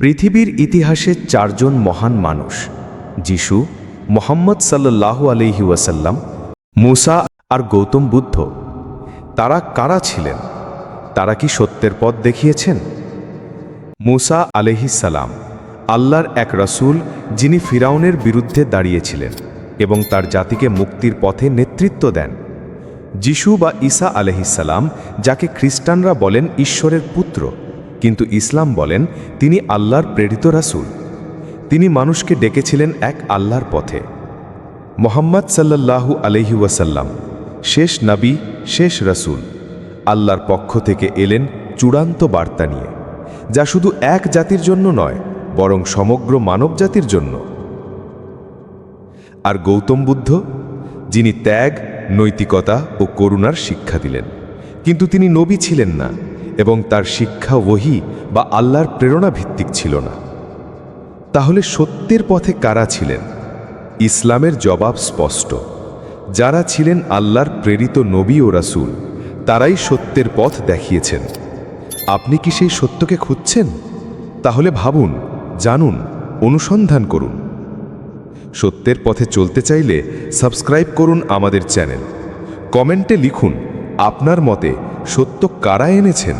পৃথিবীর ইতিহাসে চারজন মহান মানুষ, যিশু, মোহাম্মদ সাল্লাল্লাহু আলহি ওয়াসাল্লাম, মুসা আর গৌতম বুদ্ধ। তারা কারা ছিলেন? তারা কি সত্যের পথ দেখিয়েছেন? মুসা সালাম আল্লাহর এক রাসূল যিনি ফিরাউনের বিরুদ্ধে দাঁড়িয়েছিলেন এবং তার জাতিকে মুক্তির পথে নেতৃত্ব দেন। যিশু বা ঈসা আলহিসাল্লাম যাকে খ্রিস্টানরা বলেন ঈশ্বরের পুত্র কিন্তু ইসলাম বলেন, তিনি আল্লাহর প্রেরিত রাসূল। তিনি মানুষকে ডেকেছিলেন এক আল্লাহর পথে। মোহাম্মদ সাল্লাল্লাহু আলহি ওয়াসাল্লাম, শেষ নবী, শেষ রাসূল, আল্লাহর পক্ষ থেকে এলেন চূড়ান্ত বার্তা নিয়ে, যা শুধু এক জাতির জন্য নয়, বরং সমগ্র মানব জাতির জন্য। আর গৌতম বুদ্ধ, যিনি ত্যাগ, নৈতিকতা ও করুণার শিক্ষা দিলেন, কিন্তু তিনি নবী ছিলেন না। এবং তার শিক্ষা ওহি বা আল্লাহর প্রেরণা ভিত্তিক ছিল না। তাহলে সত্যের পথে কারা ছিলেন? ইসলামের জবাব স্পষ্ট। যারা ছিলেন আল্লাহর প্রেরিত নবী ও রাসুল, তারাই সত্যের পথ দেখিয়েছেন। আপনি কি সেই সত্যকে খুঁজছেন? তাহলে ভাবুন, জানুন, অনুসন্ধান করুন। সত্যের পথে চলতে চাইলে সাবস্ক্রাইব করুন আমাদের চ্যানেল। কমেন্টে লিখুন, আপনার মতে সত্য কারা এনেছেন?